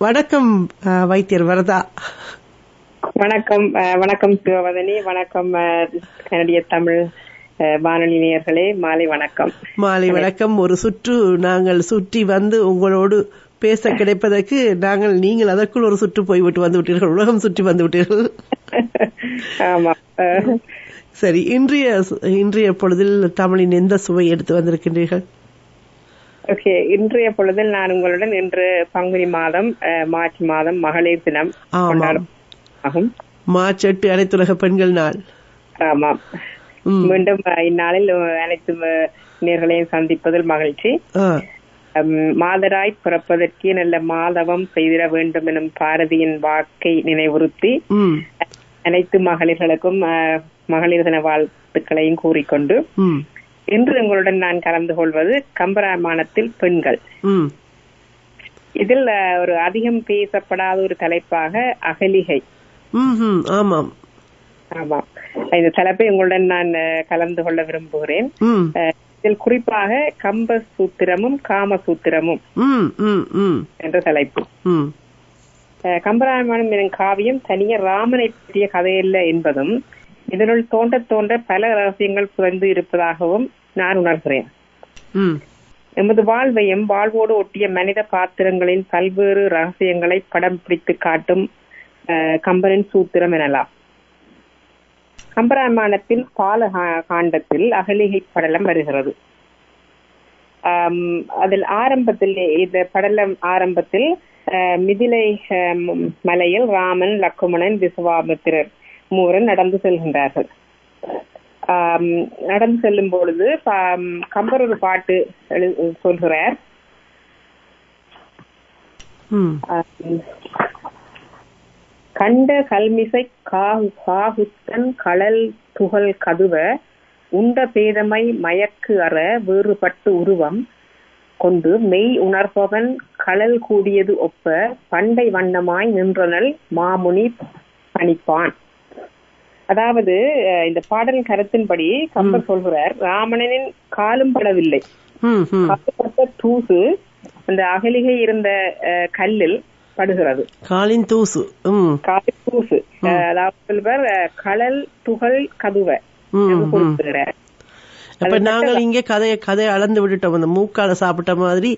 வணக்கம் வைத்தியர் வரதா. வணக்கம் வணக்கம் சிவவதனி வணக்கம் அஹ், கனடிய தமிழ் வானொலி நேயர்களே மாலை வணக்கம். மாலை வணக்கம். ஒரு சுற்று நாங்கள் சுற்றி வந்து உங்களோடு பேச கிடைப்பதற்கு நாங்கள் நீங்கள் அதற்குள் ஒரு சுற்று போய்விட்டு வந்து விட்டீர்கள். உலகம் சுற்றி வந்து விட்டீர்கள். ஆமா. சரி இன்றைய இன்றைய பொழுதில் தமிழின் எந்த சுவை எடுத்து வந்திருக்கின்றீர்கள்? ஓகே இன்றைய பொழுதில் நான் உங்களுடன் இன்று பங்குனி மாதம் மார்ச் மாதம் மகளிர் தினம் ஆகும். மார்ச் எட்டு அனைத்துலக பெண்கள் நாள். ஆமாம். மீண்டும் இந்நாளில் அனைத்து அஹ், நேயர்களையும் சந்திப்பதில் மகிழ்ச்சி. மாதராய் பிறப்பதற்கே நல்ல மாதவம் செய்திட வேண்டும் எனும் பாரதியின் வாக்கை நினைவுறுத்தி அனைத்து மகளிர்களுக்கும் மகளிர் தின வாழ்த்துக்களையும் கூறிக்கொண்டு இன்று உங்களுடன் நான் கலந்து கொள்வது கம்பராமாயணத்தில் பெண்கள். இதில் ஒரு அதிகம் பேசப்படாத ஒரு தலைப்பாக அகலிகை. ஆமாம். ஆமாம். இந்த தலைப்பை உங்களுடன் நான் கலந்து கொள்ள விரும்புகிறேன். இதில் குறிப்பாக கம்ப சூத்திரமும் காம சூத்திரமும் என்ற தலைப்பு. கம்பராமாயணம் எனும் காவியம் தனிய ராமனை பற்றிய கதையல்ல என்பதும் இதனுள் தோன்ற தோன்ற பல ரகசியங்கள் புரிந்து இருப்பதாகவும் நான் உணர்கிறேன். எமது வாழ்வையும் வாழ்வோடு ஒட்டிய மனித பாத்திரங்களின் பல்வேறு ரகசியங்களை படம் பிடித்து காட்டும் கம்பனின் சூத்திரம் எனலாம். கம்பராமாயணத்தில் பால காண்டத்தில் அகலிகை படலம் வருகிறது. அதில் ஆரம்பத்தில் இந்த படலம் ஆரம்பத்தில் மிதிலை மலையில் ராமன் லக்குமணன் விசுவாமித்திரர் மூவரும் நடந்து செல்கின்றார்கள். நடந்து செல்லும் பொழுது கம்பர் ஒரு பாட்டு சொல்கிறார். கண்ட கல்மிசை காகுத்தன் களல் துகள் கதுவ உண்ட பேதமை மயக்கு அற வேறுபட்டு உருவம் கொண்டு மெய் உணர்பவன் களல் கூடியது ஒப்ப பண்டை வண்ணமாய் நின்றனல் மாமுனி பணிப்பான். அதாவது இந்த பாடல் கருத்தின்படி கம்பர் சொல்கிறார் ராமணனின் காலும் படவில்லை. தூசு அந்த அகலிகை இருந்த கல்லில் படுகிறது. காலின் தூசு ம், காலை தூசு. அதாவது சொல்வர் களல் துகள் கதுவ அப்ப நாங்கள் இங்கே கதையை கதையை அளந்து விட்டுட்டோம். அந்த மூக்கால சாப்பிட்ட மாதிரி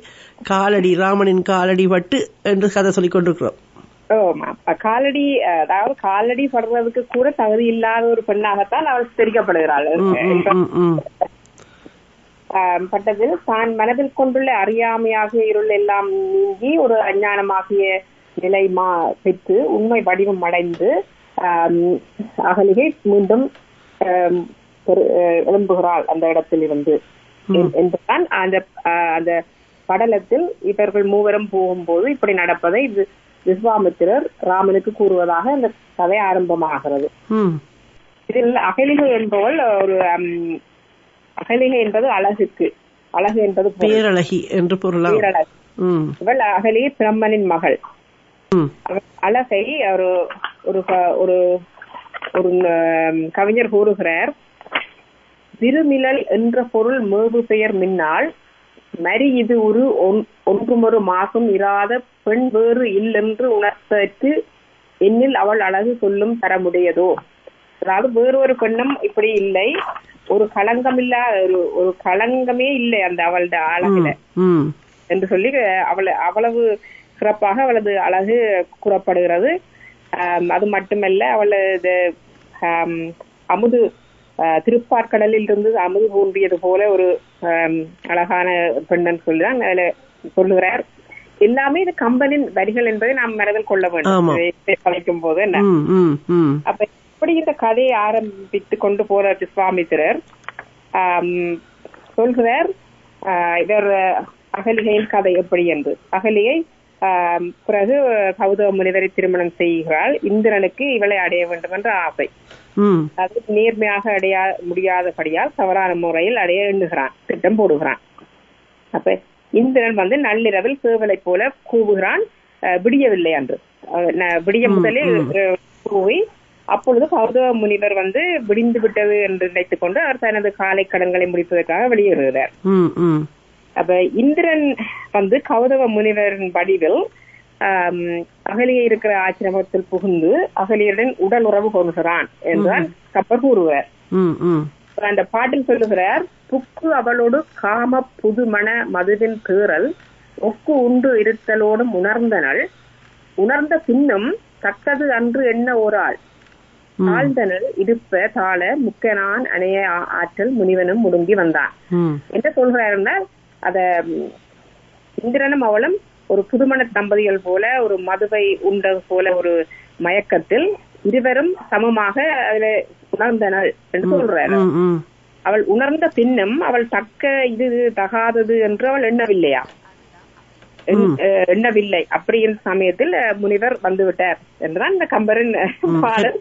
காலடி ராமனின் காலடி பட்டு என்று கதை சொல்லிக் கொண்டிருக்கிறோம். காலடி அதாவது காலடி படுறதுக்கு கூட தகுதி இல்லாத ஒரு பெண்ணாகத்தான் அவள். ஆஹ் பட்டதில் தான் மனதில் கொண்டுள்ள அறியாமையாகிய இருள் எல்லாம் நீங்கி ஒரு அஞ்ஞானமாகிய நிலை மா பெற்று உண்மை வடிவம் அடைந்து அகலிகை மீண்டும் எழும்புகிறாள் அந்த இடத்தில் இருந்து என்- என்றுதான் அந்த அந்த படலத்தில் இவர்கள் மூவரும் போகும்போது இப்படி நடப்பதை இது விஸ்வாமித்திரர் ராமனுக்கு கூறுவதாக அந்த கதை ஆரம்பமாகிறது. இதில் அகலிகை என்பவள் ஒரு அகலிகை என்பது அழகுக்கு. அழகு என்பது பொருள். பேரழகி என்று ம், இவள் அகலி பிரம்மனின் மகள். அழகை ஒரு ஒரு ஒரு கவிஞர் கூறுகிறார். திருமிழல் என்ற பொருள் மேவு பெயர் மின்னால் மரி இது ஒரு ஒன்றுமொரு மாசும் இராத பெண் வேறு இல்லென்று உணர்த்தற்கு என்னில் அவள் அழகு சொல்லும் தரமுடையதோ? அதாவது வேறொரு பெண்ணும் இப்படி இல்லை. ஒரு களங்கமில்லா ஒரு ஒரு களங்கமே இல்லை அந்த அவளோட அழகுல என்று சொல்லி அவள் அவ்வளவு சிறப்பாக அவளது அழகு கூறப்படுகிறது. அது மட்டுமல்ல அவளது அமுது திருப்பார்கடலில் இருந்து அமுது தோன்றியது போல ஒரு அழகான பெண்ணன் சொல்லிதான் அதுல சொல்லுகிறார். எல்லாமே இது கம்பனின் வரிகள் என்பதை நாம் மனதில் கொள்ள வேண்டும். படைக்கும் போது என்ன. அப்ப இப்படி இந்த கதையை ஆரம்பித்து கொண்டு போற விஸ்வாமித்திரர் ஆம், சொல்கிறார் இவர் அகலிகையின் கதை எப்படி என்று. அகலிகை ஆம், பிறகு கௌதம முனிவரை திருமணம் செய்கிறாள். இந்திரனுக்கு இவளை அடைய வேண்டும் என்ற ஆசை. அது நேர்மையாக அடைய முடியாதபடியால் தவறான முறையில் அடைய எண்ணுகிறான் திட்டம் போடுகிறான். அப்ப இந்திரன் வந்து நள்ளிரவில் சேவலை போல கூவுகிறான் விடியவில்லை அன்று. விடிய முதலில் அஹ், கூவி அப்பொழுது கௌதம முனிவர் வந்து விடிந்து விட்டது என்று நினைத்துக் கொண்டு அவர் தனது காலை கடன்களை முடிப்பதற்காக வெளியேறுகிறார். அப்ப இந்திரன் வந்து கௌதம முனிவரின் வடிவில் அகலியை இருக்கிற ஆசிரமத்தில் புகுந்து அகலியருடன் உடல் உறவு கொள்கிறான் என்றால் கப்பர் கூறுவார். அந்த பாட்டில் சொல்லுகிறார் புக்கு அவளோடு காம புதுமண மதுவின் பேரல் ஒக்கு உண்டு இருத்தலோடும் உணர்ந்தனள். உணர்ந்த பின்னும் தக்கது அன்று என்ன ஒரு ஆள் ஆழ்ந்தனள் இடுப்ப தாள முக்கனான் அணைய ஆற்றல் முனிவனும் முடுங்கி வந்தான். என்ன சொல்றாருன்னா அத இந்திரனும் அவளும் ஒரு புதுமண தம்பதிகள் போல ஒரு மதுவை உண்ட போல ஒரு மயக்கத்தில் இருவரும் சமமாக அதுல உணர்ந்தனள் என்று சொல்றாரு. அவள் உணர்ந்த பின்னும் அவள் தக்க இது தகாதது என்று அவள் எண்ணவில்லையா? எண்ணவில்லை. அப்படின்ற சமயத்தில் முனிவர் வந்து விட்டார் என்றுதான் இந்த கம்பரின் பாடல்.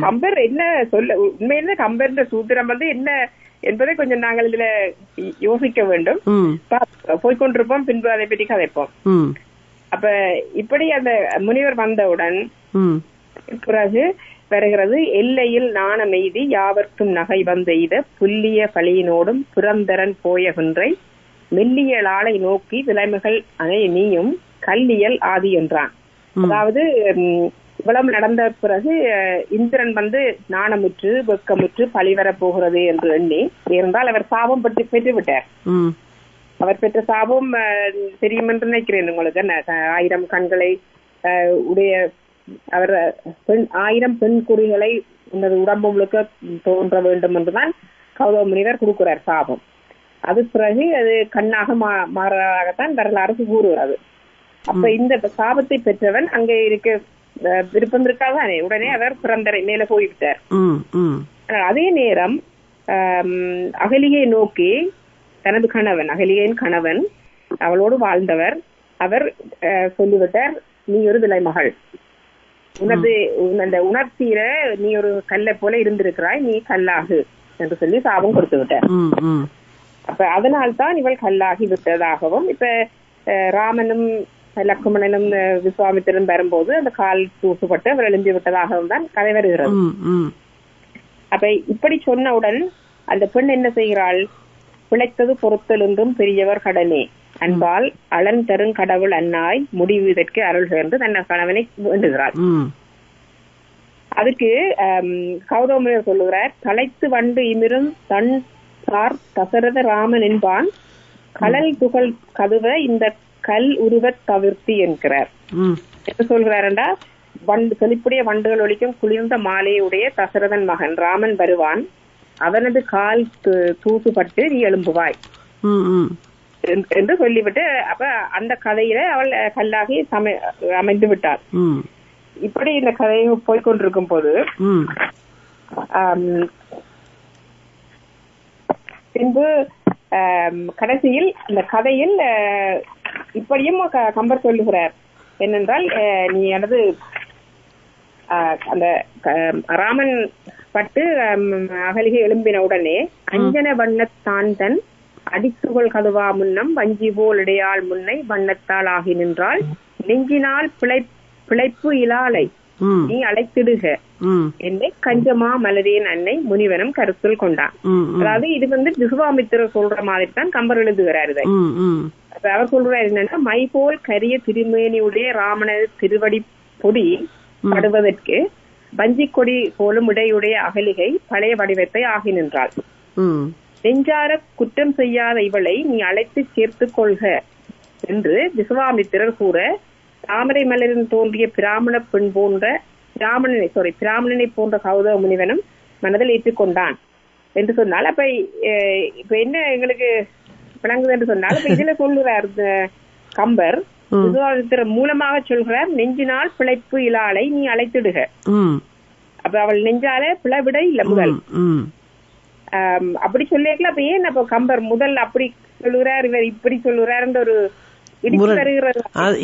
கம்பர் என்ன சொல்ல உண்மையில கம்பர்ன்ற சூத்திரம் வந்து என்ன என்பதை கொஞ்சம் நாங்கள் இதுல யோசிக்க வேண்டும். ம். பா- போய்க்கொண்டிருப்போம் பின்பு அதை பற்றி கதைப்போம். அப்ப இப்படி அந்த முனிவர் வந்தவுடன் பிறகு வருகிறது எல்லையில் நாணமெய்தி யாவர்க்கும் நகை வந்தெய்த புல்லிய பழியினோடும் புரந்தரன் போயகின்றை மெல்லிய லாளை நோக்கி விலைமைகள் அணை நீயும் கல்லியல் ஆதி என்றான். அதாவது இவ்வளவு நடந்த பிறகு இந்திரன் வந்து நாணமுற்று வெக்கமுற்று பழி வரப் போகிறது என்று எண்ணி இருந்தால் அவர் சாபம் பெற்று பெற்று விட்டார். ம். அவர் பெற்ற சாபம் தெரியும் என்று நினைக்கிறேன் உங்களுக்கு ஆயிரம் கண்களை உடைய அவர் பெண் ஆயிரம் பெண் குறிகளை உனது உடம்பு முழுக்க தோன்ற வேண்டும் என்றுதான் கௌதவ முனிவர் கொடுக்கிறார் சாபம் அது பிறகு அது கண்ணாக மா- மாறதாகத்தான் வரலாறு கூறுகிறது. அப்ப இந்த சாபத்தை பெற்றவன் அங்கே இருக்க விருப்பம் இருக்காதானே உடனே அவர் பிறந்தரை மேல போய்விட்டார். அதே நேரம் அகலியை நோக்கி தனது கணவன் அகலியின் கணவன் அவளோடு வாழ்ந்தவர் அவர் சொல்லிவிட்டார் நீ ஒரு விலை மகள். உனது உன் அந்த உணர்ச்சியில நீ ஒரு கல்லை போல இருந்திருக்கிறாய் நீ கல்லாகு என்று சொல்லி சாபம் கொடுத்து விட்டார். ம் அப்ப அதனால்தான் இவள் கல்லாகி விட்டதாகவும் இப்ப ராமனும் லக்குமணனும் விஸ்வாமித்திரன் வரும்போது அந்த கால் தூசுப்பட்டு அவர் எழுந்து விட்டதாகவும் தான் கதை வருகிறது. அப்ப இப்படி சொன்னவுடன் அந்த பெண் என்ன செய்கிறாள்? பிழைத்தது பொறுத்தல் என்றும் பெரியவர் கடனே. அன்பால் அலன் தரும் கடவுள் அன்னாய் முடிவு இதற்கு அருள்க என்று தன் கணவனை வேண்டுகிறாள். அதுக்கு கௌதமர் சொல்லுகிறார் தலைத்து வண்டு இமிரும் தன் சார் தசரத ராமன் என்பான். கடல் துகள் கதுவ இந்த கல் உருவத் தவிர்த்தி என்கிறார். என்ன சொல்கிறாரண்டா? வண்டு செழிப்புடைய வண்டுகள் ஒழிக்கும் குளிர்ந்த மாலையுடைய தசரதன் மகன் ராமன் வருவான். அவனது கால் து- தூசுபட்டு நீ எழும்புவாய். என்று- சொல்லிவிட்டு அப்ப அந்த கதையில அவள் கல்லாகி அமைந்து விட்டாள். ம். இப்படி இந்த கதை போய்கொண்டிருக்கும் போது பின்பு கடைசியில் இந்த கதையில் இப்படியும் கம்பர் சொல்லுகிறார். என்னென்றால் நீ எனது அந்த ராமன் பட்டு அகலிகை எழும்பின உடனே அஞ்சன வண்ணத்தான் தன் அடித்துகள் கதுவா முன்னம் வஞ்சி போல் இடையாள் முன்னை வண்ணத்தால் ஆகி நின்றால் நெஞ்சினால் பிழை பிழைப்பு இலாலை. நீ அழைத்திடுக. என்னை கஞ்சமா மலரேன் அன்னை முனிவனும் கருத்தில் கொண்டான். அதாவது இது வந்து விசுவாமித்திரர் சொல்ற மாதிரி தான் கம்பர் எழுதுகிறார் இதை. அவர் சொல்றாரு என்னன்னா மை போல் கரிய திருமேனியுடைய ராமனது திருவடி பொடி படுவதற்கு வஞ்சிக் கொடி போலும் இடையுடைய அகலிகை பழைய வடிவத்தை ஆகி நின்றாள். நெஞ்சார குற்றம் செய்யாத இவளை நீ அழைத்து சேர்த்துக் கொள்க என்று விசுவாமித்திரர் கூற தாமரை மலரில் தோன்றிய பிராமண பெண் போன்ற பிராமணனை சாரி பிராமணனை போன்ற கௌதவ முனிவனும் மனதில் ஏற்றுக்கொண்டான் என்று சொன்னால் அப்ப இப்ப என்ன எங்களுக்கு விளங்குது என்று சொன்னால் இப்ப இதுல சொல்லுறார் கம்பர் ம். விசுவாமித்திரர் மூலமாக சொல்கிறார் நெஞ்சினால் பிழைப்பு இலாளை நீ அழைத்திடுக. அப்ப அவள் நெஞ்சால பிளவிட இல்ல முதல். அப்படி சொல்லிருக்கல அப்ப ஏன் அப்ப கம்பர் முதல் அப்படி சொல்லுறார் இவர் இப்படி சொல்லுறாருன்ற ஒரு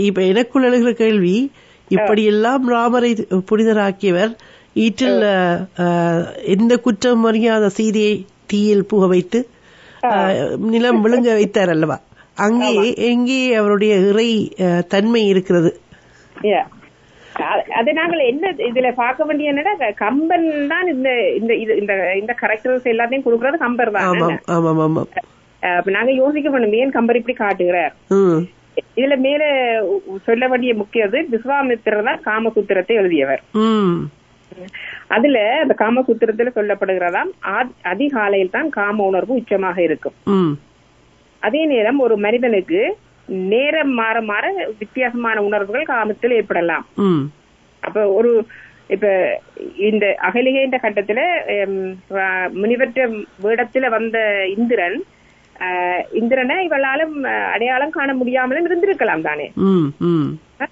இப்ப எனக்குள் எழுகிற கேள்வி இப்படியெல்லாம் ராமரை புனிதராக்கியவர் ஈற்றில் எந்த குற்றம் அறியாத சீதையை தீயில் புக வைத்து நிலம் விழுங்க வைத்தார் அல்லவா? அங்கே எங்கே அவருடைய இறை தன்மை இருக்கிறது? அதை நாங்கள் என்ன இதுல பார்க்க வேண்டிய என்னடா கம்பன் தான் இந்த இந்த இந்த இந்த கரெக்டர்ஸ் எல்லாத்தையும் கொடுக்கறது கம்பர் தான். நாங்க யோசிக்க வேணும் ஏன் கம்பர் இப்படி காட்டுகிறார்? இதுல மேல சொல்ல வேண்டிய முக்கியது விஸ்வாமித்திரர் தான் காமசூத்திரத்தை எழுதியவர். அதுல அந்த காமசூத்திரத்துல சொல்லப்படுகிறதாம் அதிகாலையில் தான் காம உணர்வு உச்சமாக இருக்கும். அதே நேரம் ஒரு மனிதனுக்கு நேரம் மாற மாற வித்தியாசமான உணர்வுகள் காமத்தில் ஏற்படலாம். அப்ப ஒரு இப்ப இந்த அகலிகை என்ற கட்டத்துல முனிவற்ற வேடத்துல வந்த இந்திரன் இந்திரனை இவளாலும் அடையாளம் காண முடியாமலும் இருந்திருக்கலாம் தானே.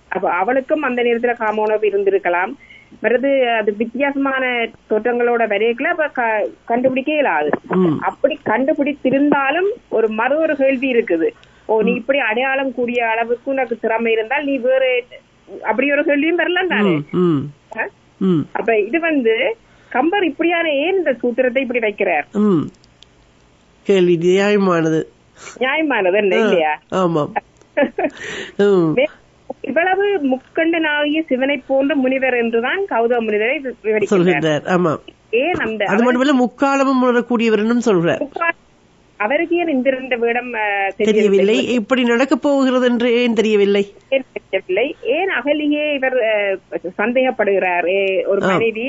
அப்ப அவளுக்கும் அந்த நேரத்துல காம உணர்வு இருந்திருக்கலாம். மற்றது அது வித்தியாசமான தோற்றங்களோட வரையக்குல அப்ப கண்டுபிடிக்க இயலாது. ம். அப்படி கண்டுபிடித்திருந்தாலும் ஒரு மறு ஒரு கேள்வி இருக்குது. ஓ நீ இப்படி அடையாளம் கூடிய அளவுக்கு உனக்கு திறமை இருந்தால் நீ வேறு அப்படி ஒரு கேள்வியும் வரலாம் தானே? அப்ப இது வந்து கம்பர் இப்படியான ஏன் இந்த சூத்திரத்தை இப்படி வைக்கிறார்? கேள்வி நியாயமானது. நியாயமானது இல்லையா? ஆமாம் ம். மே- இவ்வளவு முக்கண்டனாகிய சிவனை போன்ற முனிவர் என்றுதான் கௌதம முனிவரை விவரிக்கிறார் ஆமாம் ஏன் அந்த அது மட்டுமல்ல முக்காலமும் உணரக்கூடியவர் சொல்றார் அவருக்கு ஏன் இந்திரன் வேடம் தெரியவில்லை. இப்படி நடக்கப் போகிறது என்று ஏன் தெரியவில்லை? ஏன் தெரியவில்லை. ஏன் அகலியே இவர் சந்தேகப்படுகிறார்? ஒரு. மனைவி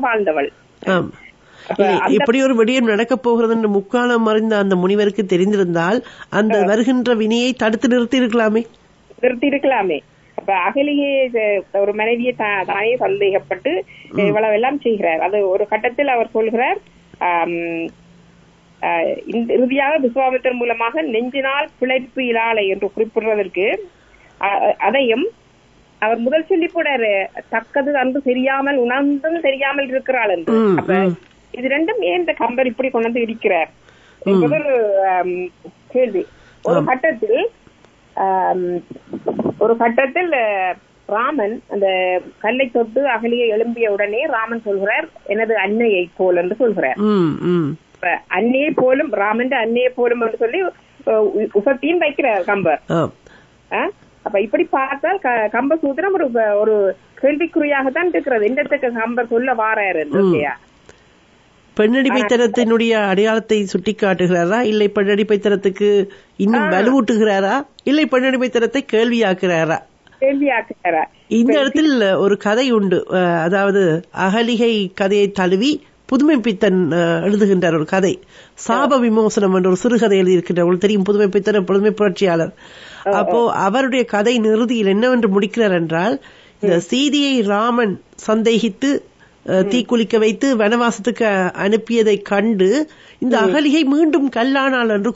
வாழ்ந்தவள். இப்படி ஒரு விடயம் நடக்கப் போகிறது என்று முக்காலம் அறிந்த அந்த முனிவருக்கு தெரிந்திருந்தால் அந்த வருகின்ற வினையை தடுத்து நிறுத்தி இருக்கலாமே நிறுத்தி இருக்கலாமே அப்ப அகலியே ஒரு மனைவியை தானே சந்தேகப்பட்டு இவ்வளவு எல்லாம் செய்கிறார். அது ஒரு கட்டத்தில் அவர் சொல்கிறார் ஆஹ், இறுதியாக விஸ்வாமித்தர் மூலமாக நெஞ்சினால் பிழைப்பு இலாலை என்று குறிப்பிடுவதற்கு அ- அதையும் அவர் முதல் சொல்லி போடாரு தக்கது அன்று தெரியாமல் உணர்ந்தும் தெரியாமல் இருக்கிறாள் என்று. அப்ப. இது ரெண்டும் ஏன் இந்த கம்பர் இப்படி கொண்டு வந்து இடிக்கிறார் என்பது ஒரு கேள்வி. ஒரு கட்டத்தில் ஒரு கட்டத்தில் ராமன் அந்த கல்லை தொட்டு அகலியை எழும்பிய உடனே ராமன் சொல்கிறார் எனது அன்னையை போல் என்று சொல்கிறார். அன்னையை போலும் ராமன் அன்னையை போலும் சொல்லி உசத்தியும் வைக்கிறார் கம்பர். அப்ப இப்படி பார்த்தால் கம்ப சூத்திரம் ஒரு ஒரு கேள்விக்குறியாகத்தான் இருக்கிறது. எந்தத்துக்கு கம்பர் சொல்ல வாராரு இல்லையா? பெண்ணடிமைத்தனத்தினுடைய அடையாளத்தை சுட்டிக்காட்டுகிறாரா? இல்லை பெண்ணடிமைத்தனத்துக்கு இன்னும் வலுவூட்டுகிறாரா? இல்லை பெண்ணடிமைத்தனத்தை கேள்வியாக்குறாரா? கேள்வியாக்குறாரா இந்த இடத்தில் ஒரு கதை உண்டு. அதாவது அகலிகை கதையை தழுவி புதுமை பித்தன் எழுதுகின்றார் ஒரு கதை. சாப விமோசனம் என்ற ஒரு சிறுகதை எழுதியிருக்கின்றார் உங்களுக்கு தெரியும் புதுமை பித்தன் புதுமை புரட்சியாளர் அப்போ அவருடைய கதை நிறுதியில் என்னவென்று முடிக்கிறார் என்றால் இந்த சீதையை ராமன் சந்தேகித்து தீக்குளிக்க வைத்து வனவாசத்துக்கு அனுப்பியதை கண்டு இந்த அகலிகை மீண்டும் கல்லானாள் என்று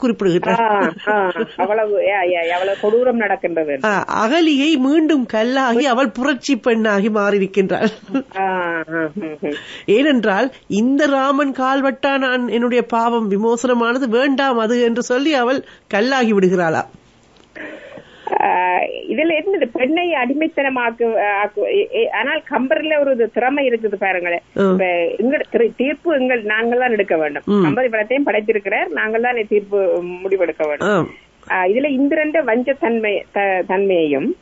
அஹ், அகலிகை மீண்டும் கல்லாகி அவள் புரட்சி பெண்ணாகி மாறியிருக்கின்றாள். ஏனென்றால் இந்த ராமன் கால்வட்டா நான் என்னுடைய பாவம் விமோசனமானது வேண்டாம் அது என்று சொல்லி அவள் கல்லாகி விடுகிறாளா? இதுல இருந்து இந்த பெண்ணை அடிமைத்தனமாக்கு ஆனால் கம்பர்ல ஒரு திறமை இருக்குது பாருங்களேன். எங்க திரு- தீர்ப்பு எங்கள் நாங்கள் தான் எடுக்க வேண்டும். கம்பர் இவ்வளத்தையும் படைத்திருக்கிறார் நாங்கள் தான் தீர்ப்பு முடிவெடுக்க வேண்டும். இதுல இந்திரண்ட வஞ்ச தன்மை தன்மையையும்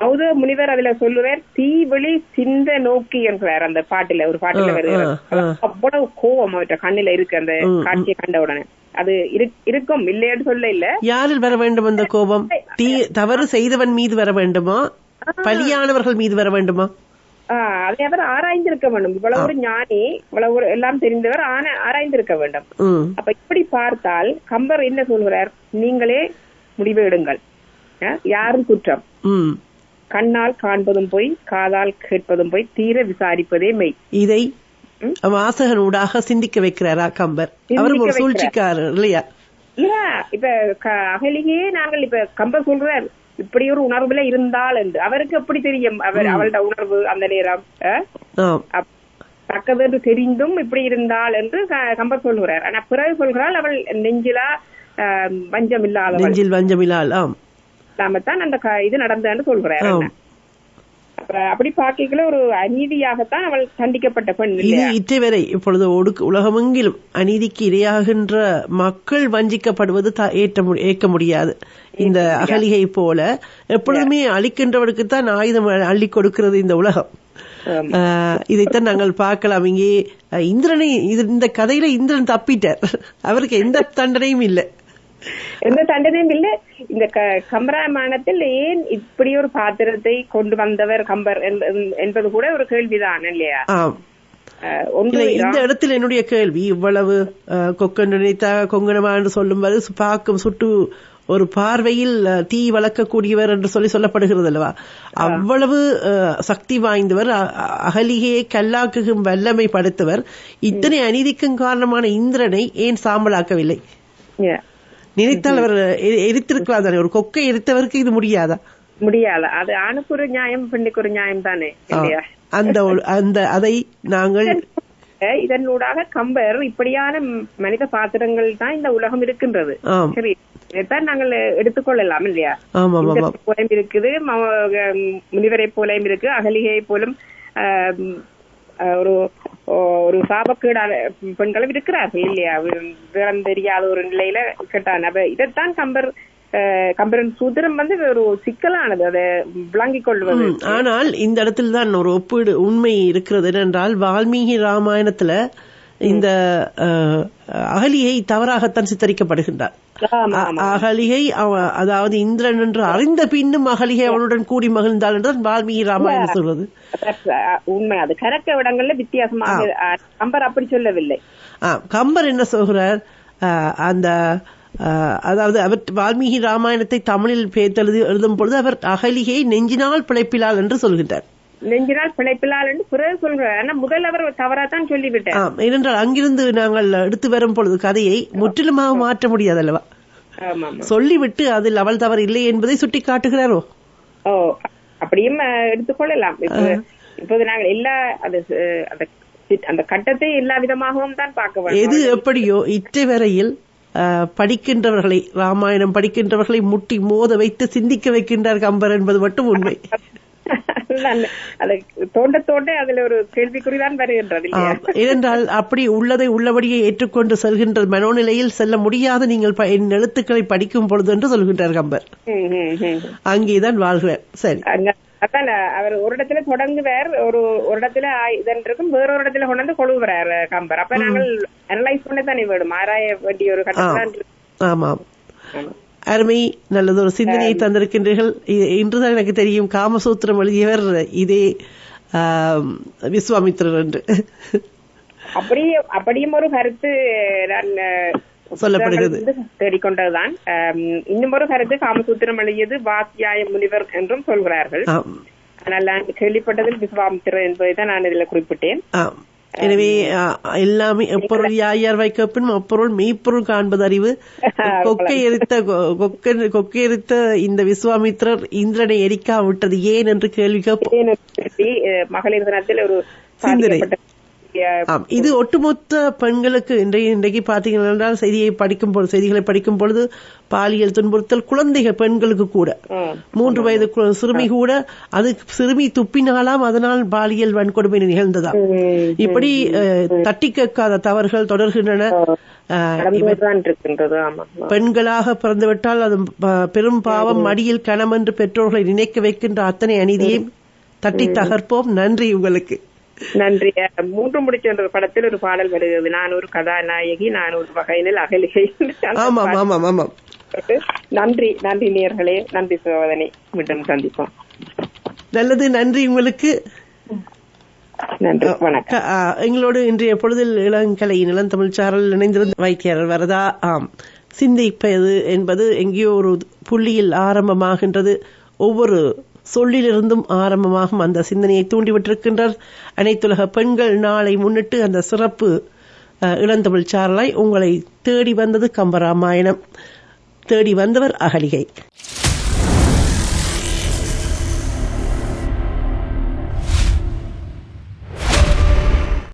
கௌதம முனிவர் அதுல சொல்லுவார் தீவெளி சிந்த நோக்கி என்கிறார் அந்த பாட்டுல ஒரு பாட்டுல வருகிறார். அவ்வளவு கோவம் அவற்ற கண்ணில இருக்கு அந்த. காட்சியை கண்ட உடனே. அது இரு- இருக்கும் இல்லைன்னு சொல்ல இல்ல. யாரில் வர வேண்டும் அந்த கோபம்? தீ தவறு செய்தவன் மீது வர வேண்டுமா? பலியானவர்கள் மீது வர வேண்டுமா? அதை அவர் ஆராய்ந்திருக்க வேண்டும். இவ்வளவு ஒரு ஞானி இவ்வளவு ஒரு எல்லாம் தெரிந்தவர் ஆன ஆராய்ந்திருக்க வேண்டும். அப்ப இப்படி பார்த்தால் கம்பர் என்ன சொல்கிறார்? நீங்களே முடிவு எடுங்கள். யாரும் குற்றம். கண்ணால் காண்பதும் போய் காதால் கேட்பதும் போய் தீர விசாரிப்பதே மெய். இதை ம். வாசகனூடாக சிந்திக்க வைக்கிறாரா கம்பர். அவரும் ஒரு. சூழ்ச்சிக்காரர் இல்லையா? இல்ல இப்ப அகலிகையே நாங்கள் இப்ப கம்பர் சொல்றார் இப்படி ஒரு உணர்வுல இருந்தால் என்று. அவருக்கு எப்படி தெரியும்? அவர் அவளோட உணர்வு அந்த நேரம் தக்கது என்று தெரிந்தும் இப்படி இருந்தாள் என்று கம்பர் சொல்கிறார் ஆனா பிறகு சொல்கிறாள் அவள் நெஞ்சிலா வஞ்சம் இல்லாதவள் நெஞ்சில் வஞ்சமிலால் ஆம். இல்லாமத்தான் அந்த இது. என்ன. அப்ப அப்படி பார்க்கல ஒரு அநீதியாகத்தான் அவள் தண்டிக்கப்பட்ட பெண் இது இல்லையா? இற்றை வரை இப்பொழுது ஒடுக்கு உலகமெங்கிலும் அநீதிக்கு இரையாகின்ற மக்கள் வஞ்சிக்கப்படுவது ஏற்ற ஏற்க முடியாது. இந்த அகலிகை போல எப்பொழுதுமே அழிக்கின்றவனுக்குத்தான் ஆயுதம் அள்ளி கொடுக்கிறது இந்த உலகம். இதைத்தான் நாங்கள் பார்க்கலாம். இங்கே இந்திரனை இந்த கதையில இந்திரன் தப்பிட்டார். அவருக்கு எந்த தண்டனையும் இல்லை. எந்த தண்டனையும் இல்லை இந்த கம்பராமாயணத்தில் ஏன் இப்படி ஒரு பாத்திரத்தை கொண்டு வந்தவர் கம்பர் என்ப- என்பது கூட ஒரு கேள்விதான் இல்லையா இந்த இடத்தில் என்னுடைய கேள்வி இவ்வளவு கொக்கன் நினைத்த கொங்கணமா என்று சொல்லும்போது பார்க்கும் சுட்டு ஒரு பார்வையில் தீ வளர்க்கக்கூடியவர் என்று சொல்லி சொல்லப்படுகிறது அல்லவா அவ்வளவு சக்தி வாய்ந்தவர் அகலிகையை கல்லாக்குகும் வல்லமை படைத்தவர் இத்தனை அநீதிக்கும் காரணமான இந்திரனை ஏன் சாம்பலாக்கவில்லை. நினைத்தால் அவர் எரித்திருக்கலாம் தானே ஒரு கொக்கை எரித்தவருக்கு இது முடியாதா? முடியாது. அது ஆணுக்கு ஒரு நியாயம் பெண்ணுக்கு ஒரு நியாயம் தானே இல்லையா? அந்த அந்த அதை நாங்கள் இதனூடாக கம்பர் இப்படியான மனித பாத்திரங்கள் தான் இந்த உலகம் இருக்கின்றது. சரி இதைத்தான் நாங்கள் எடுத்துக்கொள்ளலாம் இல்லையா? போலையும் இருக்குது முனிவரை போலையும் இருக்கு அகலிகை போலும் ஒரு ஒரு சாபக்கேடான பெண்களும் இருக்கிறார்கள் இல்லையா? விவரம் தெரியாத ஒரு நிலையில கேட்டான். அப்ப இதைத்தான் கம்பர் ஆஹ் கம்பரன் சூத்திரம் வந்து ஒரு சிக்கலானது. அதை விளங்கிக் கொள்வது. ஆனால் இந்த இடத்துல தான் ஒரு ஒப்பீடு உண்மை இருக்கிறது. என்னென்றால் வால்மீகி ராமாயணத்துல இந்த அகலியை தவறாகத்தான் சித்தரிக்கப்படுகின்றார். அகலிகை அதாவது இந்திரன் என்று அறிந்த பின்னும் அகலிகை அவனுடன் கூடி மகிழ்ந்தாள் என்று வால்மீகி ராமாயணம் சொல்வது. ஆஹ் உண்மை. அது கரெக்ட் இடங்கள்ல வித்தியாசமாக கம்பர் அப்படி சொல்லவில்லை. கம்பர் என்ன சொல்கிறார்? அந்த அதாவது அவர் வால்மீகி ராமாயணத்தை தமிழில் பேத்தெழுதி எழுதும் பொழுது அவர் அகலிகை நெஞ்சினால் பிழைப்பிலாள் என்று சொல்கின்றார். நெஞ்சினால் பிழைப்பிலால் என்று பிறகு சொல்றார் ஆனா முதல் அவர் தவறாத்தான் சொல்லிவிட்டார். ஏனென்றால் அங்கிருந்து நாங்கள் எடுத்து வரும் பொழுது கதையை முற்றிலுமாக மாற்ற முடியாது அல்லவா சொல்லிவிட்டு அதில் அவள் தவறு இல்லை என்பதை சுட்டி காட்டுகிறாரோ ஓ அப்படியும் எடுத்துக்கொள்ளலாம் இப்ப இப்போது நாங்கள் எல்லா அந்த அஹ், அந்த கட்டத்தை எல்லா விதமாகவும் தான் பார்க்க எது எப்படியோ இற்றை வரையில் படிக்கின்றவர்களை ராமாயணம் படிக்கின்றவர்களை முட்டி மோத வைத்து சிந்திக்க வைக்கின்றார் கம்பர் என்பது மட்டும் உண்மை. ஏனென்றால் அப்படி உள்ளதை உள்ளபடியே ஏற்றுக்கொண்டு செல்கின்ற மனோநிலையில் செல்ல முடியாத நீங்கள் என் எழுத்துக்களை படிக்கும் பொழுது என்று சொல்கின்றார் கம்பர். அங்கேதான் வாழ்கிறார் சரி. அதான் அவர் ஒரு இடத்துல தொடங்குவார் ஒரு ஒரு இடத்துல இதன் இருக்கும் வேற ஒரு இடத்துல கொண்டு வந்து கொழுவுறார் கம்பர். அப்ப நாங்கள் அனலைஸ் பண்ண தானே வேணும். ஆராய வேண்டிய ஒரு கட்டத்தில் ஆமாம். அருமை நல்லது ஒரு சிந்தனையை தந்திருக்கின்றீர்கள். இன்றுதான் எனக்கு தெரியும் காமசூத்திரம் எழுதியவர் இதே ஆம், விஸ்வாமித்திரர் என்று. அப்படியே அப்படியும் ஒரு கருத்து நான் சொல்லப்படுகிறது. தேடிக்கொண்டதுதான். இன்னும் ஒரு கருத்து காமசூத்திரம் எழுதியது வாத்தியாய முனிவர் என்றும் சொல்கிறார்கள். ஆனால் நான் கேள்விப்பட்டதில் விஸ்வாமித்திரர் என்பதை தான் நான் இதில் குறிப்பிட்டேன். எனவே எல்லாமே எப்பொருள் யாயார் வைக்கப்பின் அப்பொருள் மெய்ப்பொருள் காண்பது அறிவு கொக்கை எரித்த கொக்கை எரித்த இந்த விஸ்வாமித்திரர் இந்திரனை எரிக்கா விட்டது ஏன் என்று கேள்வி மகளிர் தினத்தில் ஒரு சிந்தனை. ஆம் இது ஒட்டுமொத்த பெண்களுக்கு இன்றைய இன்றைக்கு பார்த்தீங்கன்னா என்றால் செய்தியை படிக்கும் பொழுது செய்திகளை படிக்கும் பொழுது பாலியல் துன்புறுத்தல் குழந்தைகள் பெண்களுக்கு கூட. மூன்று வயது சிறுமி கூட அது சிறுமி துப்பினாலாம் அதனால் பாலியல் வன்கொடுமை நிகழ்ந்ததாம். ம். இப்படி தட்டி கேட்காத தவறுகள் தொடர்கின்றன. பெண்களாக பிறந்துவிட்டால் அது பெரும் பாவம் மடியில் கணம் என்று பெற்றோர்களை நினைக்க வைக்கின்ற அத்தனை அநீதியையும் தட்டி தகர்ப்போம். நன்றி உங்களுக்கு. நன்றி. மூன்று முடிச்ச என்ற படத்தில் ஒரு பாடல் வருகிறது. நான் ஒரு கதாநாயகி நான் ஒரு வகையினில் அகலிகை. ஆமாம் ஆமாம் ஆமாம். நன்றி நன்றி நேர்களே. நன்றி சோதனை மீண்டும் சந்திப்போம். நல்லது நன்றி உங்களுக்கு. எங்களோடு இன்றைய பொழுதில் இளங்கலை இளந்தமிழ் சாரல் இணைந்திருந்த வைத்தியர் வரதா ஆம். சிந்திப்பது என்பது எங்கேயோ ஒரு புள்ளியில் ஆரம்பமாகின்றது. ஒவ்வொரு சொல்லிலிருந்தும் ஆரம்பமாகும் அந்த சிந்தனையை தூண்டிவிட்டிருக்கின்றார். அனைத்துலக பெண்கள் நாளை முன்னிட்டு அந்த சிறப்பு இளந்தமிழ் சாரலாய் உங்களை தேடி வந்தது கம்பராமாயணம். தேடி வந்தவர் அகலிகை.